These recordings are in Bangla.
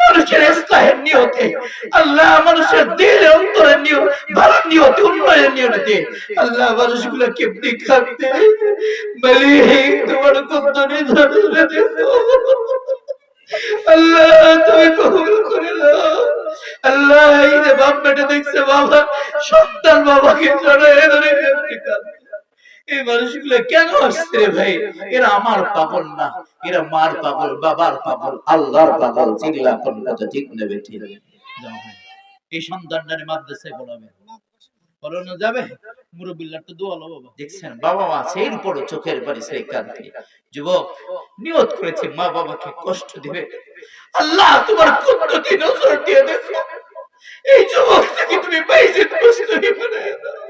মানুষের ইসলাহের নিয়তে। আল্লাহ মানুষের দিলে অন্তরের নিয়ত ভালো নিয়তে, উন্নয়নের নিয়তে। আল্লাহ মানুষগুলো কেমনি খাবে বলি তোমার নিধনে দেখো আল্লাহ তুমি কবুল করে নাও। আল্লাহ দেখছে, বাবা, সন্তান বাবাকে ধরে। এই মানুষগুলো কেন আসছে ভাই? এরা আমার না। এরা মার বাবার আল্লাহর চিল্লা কোন কথা ঠিক নেবে ঠিক। এই সন্তানটার মাদ্রাসায় বলাবে বলানো যাবে? মুরব্বিল্লার তো বাবা দেখছেন, বাবা মা সেই চোখের পানি সেই কাঁদবে যুবক, নিয়ত করেছে, মা বাবাকে কষ্ট দিবে। আল্লাহ, তোমার কুদরতি নজর দিয়ে দেখো। এই যুবক থেকে তুমি মুসলিম বানায় দাও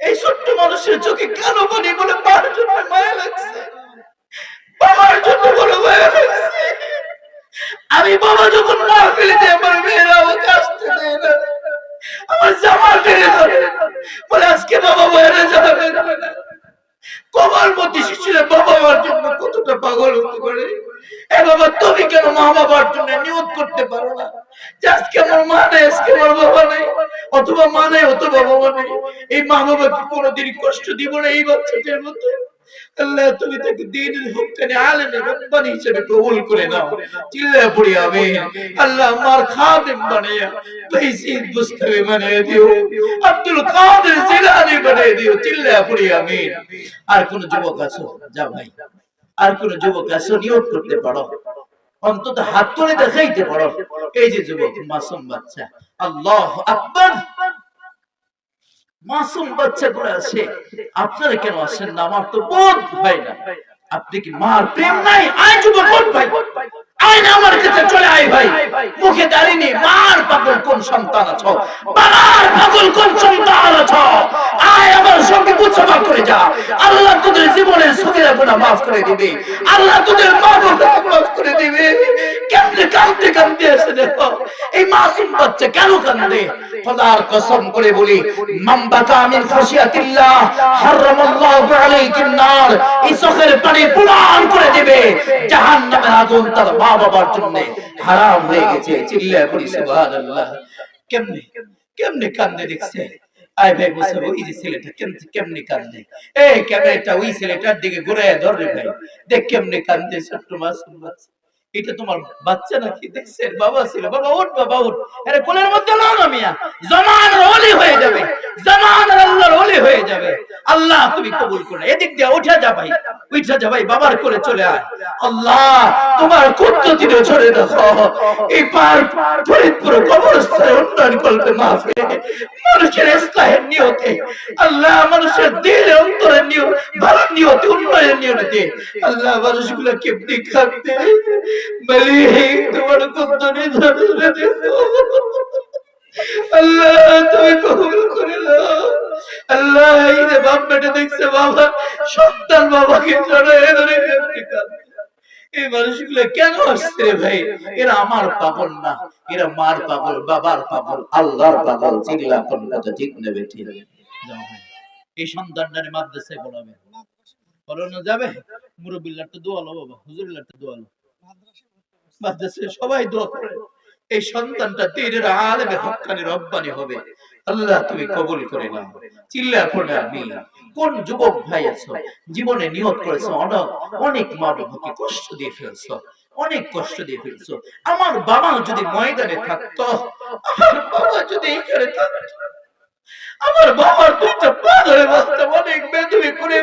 এই ছোট্ট মানুষের চোখে কেন পানি বলে মার জন্য মায়া লাগছে। বাবার জন্য মায়া লাগছে। আমি বাবা যখন মা আমার মেয়েরা আমাকে আসতে দেয় না। আমার জামা ফেলে ধরে বলে, আজকে বাবা না। শিশুরা বাবা জন্য কতটা পাগল হতে পারে? এ বাবা, তুমি কেন মা বাবার জন্য নিয়ত করতে পারো না? আজকে আমার মা নেই, আজকে আমার বাবা নেই। অথবা মা নেই অথবা নেই এই মা বাবাকে কোনোদিন কষ্ট দিব না এই বাচ্চাটার মতো? আল্লাহ, তুমি তাকে দিনের রব্বানি হিসেবে কবুল করে নাও। চিল্লা পড়ি আমি আল্লাহ আমার খাদেম বানাইয়া তৈসিদ বুস্তাবি বানিয়ে দিও। আব্দুল কাদের জিলানি বানিয়ে দিও। চিল্লা পড়ি আমি আর কোন যুবক আছো? ভাই। আর কোন যুবক আছো? নিয়োগ করতে পারো। অন্তত হাত তুলে দেখাইতে পারো। এই যে যুবক, মাসুম বাচ্চা। আল্লাহ আকবর। মাসুম বাচ্চাগুলো আছে। আপনারা কেন আসেন না? আমার তো বোধ হয় না। আপনি কি মার প্রেম নাই? আয় যুবক ভাই আয় না আমার কাছে চলে আয় ভাই। মুখে দাঁড়িয়ে মার পাগল কোন সন্তান আছো? বাবার পাগল কোন সন্তান আছো? আয় আমার সঙ্গে মুসফা করে যা। আল্লাহ তোদের জীবনের সুখের গুণা মাফ করে দিবে। আল্লাহ তোদের মা মাফ করে দিবে। কেমনে কাঁদতে কাঁদতে এসে দেখো, এই মাসুম বাচ্চা কেন কান্দে খোদার কসম করে বলি মামবাকা মিন খাশিয়াতিল্লাহ, হারামাল্লাহু আলাইহিন নার, এই চোখের পানি পুরান করে দিবে। জাহান্নামের আগুন তার মা বাবার জন্য হারাম হয়ে গেছে, চিল্লায় পড়ি সুবহানাল্লাহ। কেমনে? কেমনে কান্দে দেখছে? বাচ্চা। এটা তোমার বাচ্চা নাকি? বাবা বাবা, উঠ, বাবা মধ্যে না জমান হয়ে যাবে। জমান আল্লাহর হয়ে যাবে। আল্লাহ তুমি কবুল করে। এদিক দিয়ে উঠে যা ভাই। উঠে যা ভাই। বাবার কোলে চলে আয়। আল্লাহ তোমার কুদরতি ছড়ে দেখো। এই পার ফরিদপুর কবরস্থানে উন্নয়ন করবে মাহফিলে। মানুষের ইসলাহের নিয়তে। আল্লাহ মানুষের দিলে অন্তরের নিয়ত ভালো নিয়তে উন্নয়নের নিয়তে। আল্লাহ মানুষগুলো কেমনি খাবে বলি তোমার কত নিধনে দেখো। আল্লাহ, তুমি কবুল করে নাও। আল্লাহ, এই যে বাপ বেটা দেখছে, বাবা, সন্তান বাবাকে জড়ায় ধরে। এই মানুষগুলো কেন আসছে ভাই? এরা আমার পাগল না। এরা মার পাগল, বাবার পাগল। আল্লাহর পাগল, চিল্লা ঠিক নেবে ঠিক। এই সন্তানটারে মাদ্রাসায় বলাবে বলানো যাবে? মুরব্বিল্লার তো দোয়ালো বাবা হুজুরিল্লার তো দোয়ালো মাদ্রাসায় সবাই দোয়া করে। এই সন্তানটা তীরের আলেমে হক্কানি রব্বানি হবে। আল্লাহ তুমি কবুল করে নাও। চিল্লা পড়ে আমি। কোন যুবক ভাই আছো? জীবনে নিয়ত করেছ অনেক অনেক মা বাবাকে কষ্ট দিয়ে ফেলছো, অনেক কষ্ট দিয়ে ফেলছো। আমার বাবা যদি ময়দানে থাকতো, আমার বাবা যদি এখানে থাকতো, আমার বাবার দুইটা পা ধরে বসতাম অনেক বেদবি করে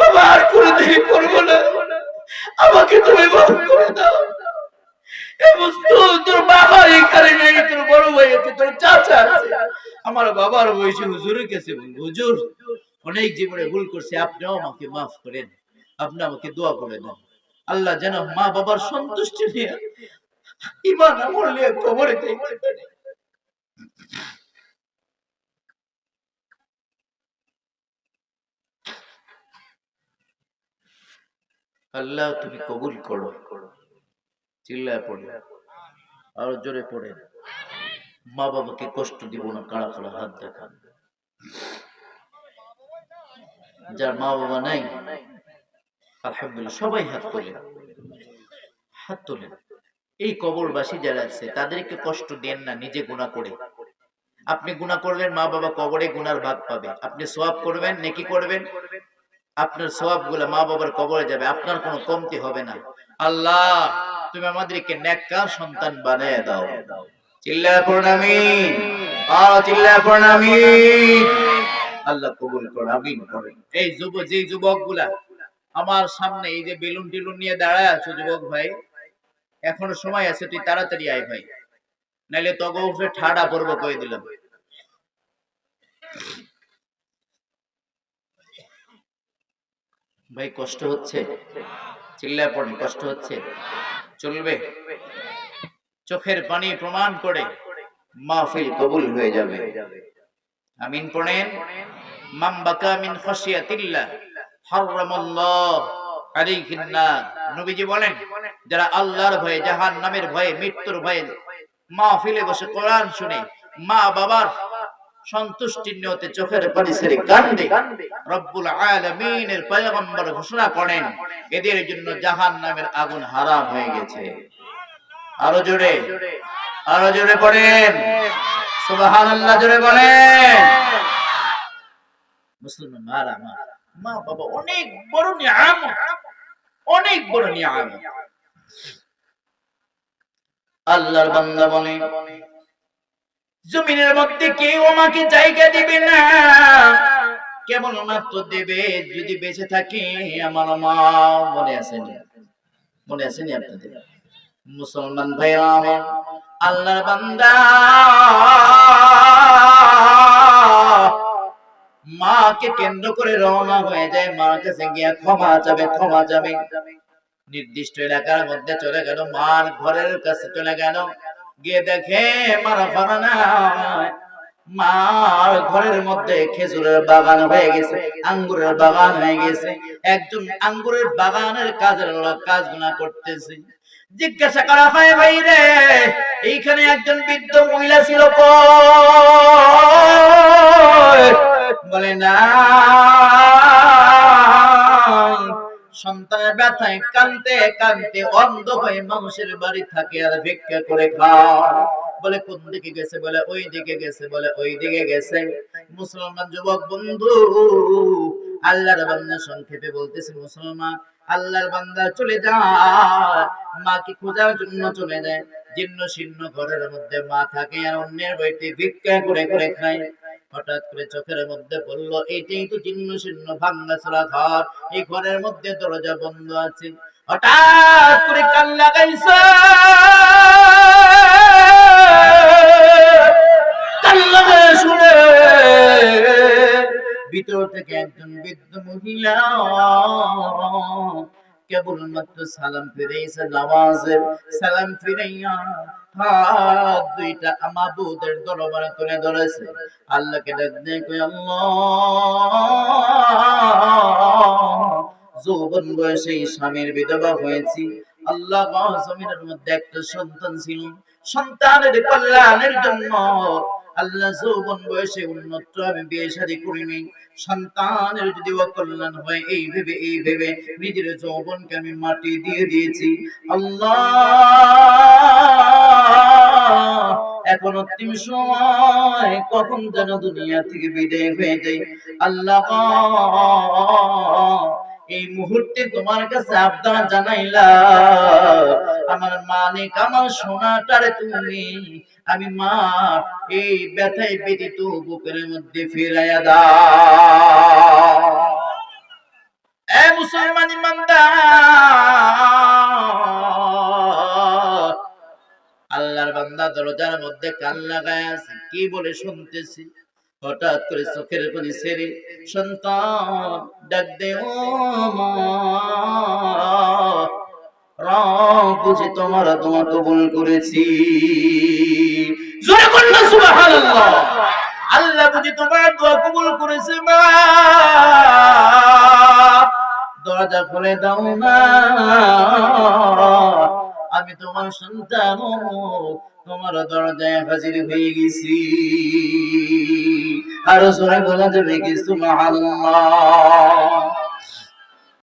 বাবা, আর করে দেরি করব না। আমাকে তুমি মাফ করে দাও। আমার বাবার বয়সে হুজুরের কাছে হুজুর। অনেক জীবনে ভুল করছে, আপনিও আমাকে মাফ করেন, আপনি আমাকে দোয়া করে দেন। আল্লাহ যেন মা বাবার সন্তুষ্টি নিয়ে ইমান আমলে কবরে আল্লাহ তুমি কবুল করো করো। চিল্লায় পড়ে, আরও জোরে পড়ে। মা বাবাকে কষ্ট দিব না কাড়া কাড়া হাত দেখান। যার মা বাবা নাই, আলহামদুলিল্লাহ সবাই হাত তোলেন। হাত তোলেন। এই কবরবাসী যারা আছে, তাদেরকে কষ্ট দেন না, নিজে গুণা করে। আপনি গুণা করলেন, মা বাবা কবরে গুনার ভাগ পাবে। আপনি সোয়াব করবেন, নেকি করবেন। আপনার সোয়াবগুলা মা বাবার কবরে যাবে, আপনার কোনো কমতি হবে না। আল্লাহ! তুমি আমাদেরকে নেককার সন্তান বানিয়ে দাও। চিল্লায় পড়ুন আমিন আও চিল্লায় পড়ুন আল্লাহ কবুল করুন আমিন এই যুব যে যুবকগুলা আমার সামনে এই যে বেলুন টেলুন নিয়ে দাঁড়ায় আছো যুবক ভাই এখনও সময় আছে তুই তাড়াতাড়ি আয় ভাই। নাইলে তগো উঠে ঠাডা পড়ব কয়ে দিলাম। ভাই কষ্ট হচ্ছে? চিল্লায় পড়েন কষ্ট হচ্ছে? চলবে। চোখের পানি প্রমাণ করে মাহফিল কবুল হয়ে যাবে। আমিন পড়েন। মাম বাকা মিন খাশিয়াতিল্লাহ, হারামাল্লাহ আলাইহিন নার নবীজি বলেন, যারা আল্লাহর ভয়ে, জাহান্নামের ভয়ে, মৃত্যুর ভয়ে মাহফিলে বসে কোরআন শুনে মা বাবার সন্তুষ্টির নিয়তে চোখের পানি ছেড়ে কান্দে। রব্বুল আলামিনের পয়গম্বর ঘোষণা করেন, এদের জন্য জাহান্নামের আগুন হারাম হয়ে গেছে। আরও জোরে আরও জোরে পড়েন সুবহানাল্লাহ, জোরে বলেন। মুসলমান মারা মা, বাবা, অনেক বড় নিয়ামত, অনেক বড় নিয়ামত। আল্লাহর বান্দা বলে জমিনের মধ্যে কেউ আমাকে জায়গা দিবে না। কেমন মাত্র দেবে, যদি বেঁচে থাকি আমার মা। মনে আসেনি মনে আসেনি আপনাদের? মুসলমান ভাই আমার, আল্লাহর বান্দা। মাকে কেন্দ্র করে রওনা হয়ে যায়, মার কাছে গিয়া ক্ষমা যাবে ক্ষমা যাবে নির্দিষ্ট এলাকার মধ্যে চলে গেল, মার ঘরের কাছে চলে গেল। দেখে মার ঘর নাই। মার ঘরের মধ্যে খেজুরের বাগান হয়ে গেছে, আঙ্গুরের বাগান হয়ে গেছে। একজন আঙ্গুরের বাগানের কাজের লোক কাজগুলা করতেছে। জিজ্ঞাসা করা হয়, ভাই রে, এইখানে একজন বৃদ্ধ মহিলা ছিল? বলে, না ব্যথায় অন্ধ হয়ে মানুষের বাড়ি থাকে আর ভিক্ষা করে বলে, কোন দিকে গেছে? বলে, ওই দিকে গেছে। বলে, ওই দিকে গেছে। মুসলমান যুবক বন্ধু, আল্লাহর বান্দা সংক্ষেপে বলতেছে, মুসলমান, আল্লাহর বান্দা চলে যায় মাকে খোঁজার জন্য চলে যায়। জীর্ণ শীর্ণ ঘরের মধ্যে মা থাকে আর অন্যের বাড়িতে ভিক্ষা করে করে খায়। হঠাৎ করে চোখের মধ্যে বলল এইটাই তো জীর্ণ শীর্ণ ভাঙ্গা চলা ঘর এই ঘরের মধ্যে দরজা বন্ধ আছে। হঠাৎ করে কান লাগাইছে। ভিতর থেকে একজন বৃদ্ধ মহিলা কেবলমাত্র সালাম ফিরাইছে, নামাজের সালাম ফিরাইয়া দরবারে তুলে ধরেছে। আল্লাহকে যৌবন বয়সে স্বামীর বিধবা হয়েছি। আল্লাহ জমিনের মধ্যে একটা সন্তান ছিল। সন্তানের কল্যাণের জন্য আল্লাহ যৌবন বয়সে উন্নত আমি বিয়ে শাদী করিনি সন্তানের যদি অকল্যাণ হয়, এই ভেবে এই ভেবে নিজের যৌবনকে আমি মাটি দিয়ে দিয়েছি। আল্লাহ! এখন অন্তিম সময়, কখন যেন দুনিয়া থেকে বিদায় হয়ে যায়। আল্লাহ! এই মুহূর্তে তোমার কাছে আবদার জানাইলা আমার মালিক, আমার সোনাটারে তুমি, আমি মা, এই ব্যথায় ব্যতীত বুকের মধ্যে ফিরাইয়া এ মুসলমান আল্লাহর বান্দা দরজার মধ্যে কান লাগায় আছে, কি বলে শুনতেছি? হঠাৎ করে চোখের পানি ছেড়ে সন্তান ডাক দে বুঝি তোমার দোয়া কবুল করেছি। আল্লাহ বুঝি তোমার দোয়া কবুল করেছে, মা। দরজা খুলে দাও না। আমি তোমার সন্তান তোমার দরজায় হাজির হয়ে গেছি। আরও সোনা বলা যাবে কি সুবহানাল্লাহ